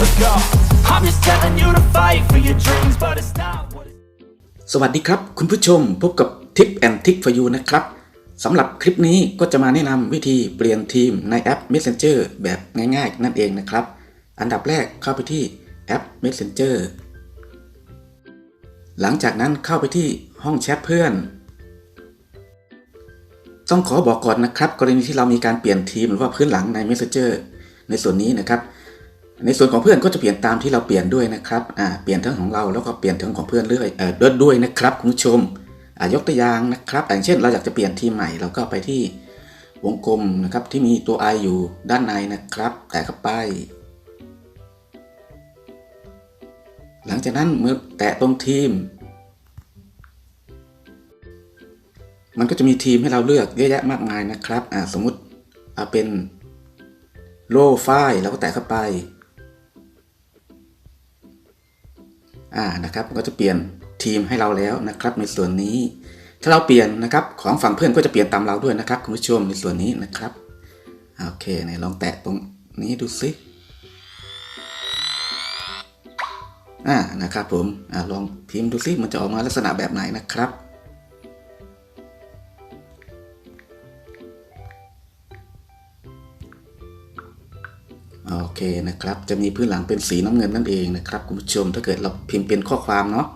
Let's go. I'm just telling you to fight for your dreams, but it's not what it สวัสดีครับ คุณผู้ชมพบกับทิปแอนทิป for you นะครับสำหรับคลิปนี้ก็จะมาแนะนำวิธีเปลี่ยนทีมในแอป Messenger แบบง่ายๆ นั่นเองนะครับ อันดับแรกเข้าไปที่แอป Messenger หลังจากนั้นเข้าไปที่ห้องแชทเพื่อน ต้องขอบอกก่อนนะครับ กรณีที่เรามีการเปลี่ยนทีมหรือว่าพื้นหลังใน Messenger ในส่วนนี้นะครับ ในส่วนของเพื่อนก็จะเปลี่ยนตามที่เราเปลี่ยนด้วยนะครับอ่าเปลี่ยนทั้งของเราแล้วก็เปลี่ยนทั้งของเพื่อนเรื่อยเออด้วยนะครับคุณผู้ชมอ่ายกตัวอย่างนะครับอย่างเช่นเราอยากจะเปลี่ยนทีมใหม่เราก็ไปที่วงกลมนะครับที่มีตัว i อยู่ด้านในนะครับ แตะเข้าไป หลังจากนั้นเมื่อแตะตรงทีม มันก็จะมีทีมให้เราเลือกเยอะแยะมากมายนะครับอ่าสมมุติเอาเป็นโลไฟล์เราก็แตะเข้าไป อ่านะครับก็จะเปลี่ยนทีมให้เราแล้วนะครับในส่วนนี้ ถ้าเราเปลี่ยนนะครับของฝั่งเพื่อนก็จะเปลี่ยนตามเราด้วยนะครับคุณผู้ชมในส่วนนี้นะครับโอเคไหนลองแตะตรงนี้ดูสิอ่านะครับผมอ่าลองพิมพ์ดูสิมันจะออกมาลักษณะแบบไหนนะครับ โอเคนะครับ จะมีพื้นหลังเป็นสีน้ำเงินนั่นเองนะครับคุณผู้ชมถ้าเกิดเราพิมพ์เป็นข้อความเนาะ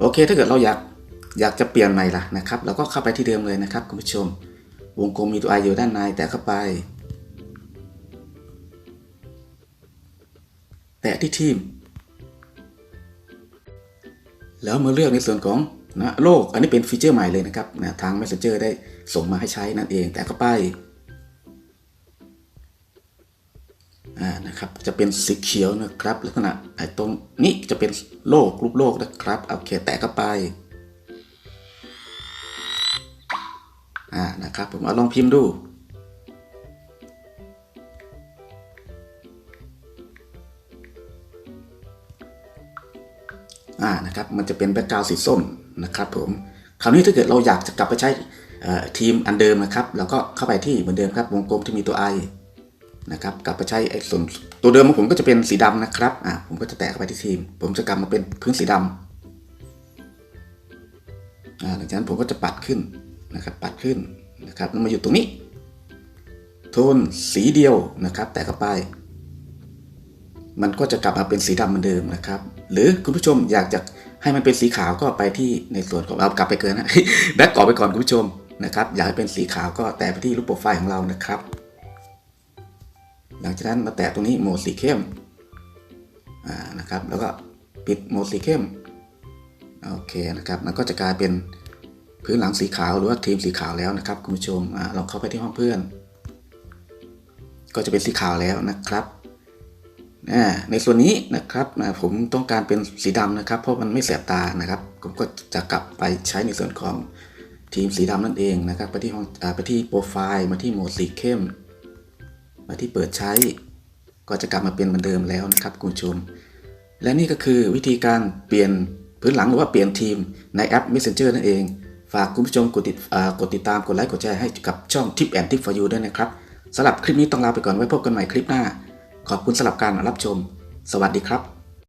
โอเค ถ้าเกิดเราอยากอยากจะเปลี่ยนใหม่ล่ะนะครับ เราก็เข้าไปที่เดิมเลยนะครับคุณผู้ชม วงกลมมีตัว i อยู่ด้านในแตะเข้าไป แตะที่ทีม แล้วมาเลือกในส่วนของนะโลก อันนี้เป็นฟีเจอร์ใหม่เลยนะครับนะทาง Messenger ได้ส่งมาให้ใช้นั่นเอง แตะเข้าไป นะครับจะเป็นสีเขียวนะครับลักษณะไอ้ตรงนี้จะเป็นโลกรูปโลกนะครับโอเคแตะเข้าไปอ่านะครับผมเอาลองพิมพ์ดูอ่านะครับมันจะเป็นแบ็กกราวสีส้มนะครับผมคราวนี้ถ้าเกิดเราอยากจะกลับไปใช้ทีมอันเดิมนะครับเราก็เข้าไปที่เหมือนเดิมครับวงกลมที่มีตัว i นะครับกลับไปใช้ไอ้ส่วนตัวเดิมของผมก็จะเป็นสีดำนะครับอ่าผมก็จะแตะเข้าไปที่ทีม ผมจะกลับมาเป็นพื้นสีดำอ่าหลังจากนั้นผมก็จะปัดขึ้นนะครับปัดขึ้นนะครับแล้วมาอยู่ตรงนี้ โทนสีเดียวนะครับ แตะเข้าไป มันก็จะกลับมาเป็นสีดำเหมือนเดิมนะครับ หรือคุณผู้ชมอยากจะให้มันเป็นสีขาวก็ไปที่ในส่วนของเอากลับไปเกินนะแบ็กออกไปก่อนคุณผู้ชมนะครับอยากให้เป็นสีขาวก็แตะไปที่รูปโปรไฟล์ของเรานะครับ หลังจากนั้นมาแตะตรงนี้โหมดสีเข้มนะครับ แล้วก็ปิดโหมดสีเข้มโอเคนะครับมันก็จะกลายเป็นพื้นหลังสีขาวหรือว่าทีมสีขาวแล้วนะครับคุณผู้ชมอ่าลองเข้าไปที่ห้องเพื่อน ก็จะเป็นสีขาวแล้วนะครับในส่วนนี้นะครับผมต้องการเป็นสีดำนะครับ เพราะมันไม่แสบตานะครับ ผมก็จะกลับไปใช้ในส่วนของทีมสีดำนั่นเองนะครับ ไปที่ห้องอไปที่โปรไฟล์มาที่โหมดสีเข้ม มาที่เปิดใช้ก็จะกลับมาเป็นเหมือนเดิมแล้วนะครับคุณผู้ชม และนี่ก็คือวิธีการเปลี่ยนพื้นหลังหรือว่าเปลี่ยนทีมในแอป Messenger นั่นเอง ฝากคุณผู้ชมกดติดกดติดตามกดไลค์กดแชร์ให้กับช่อง Tip and Tip for you ด้วยนะครับสำหรับคลิปนี้ต้องลาไปก่อนไว้พบกันใหม่คลิปหน้า ขอบคุณสำหรับการรับชม สวัสดีครับ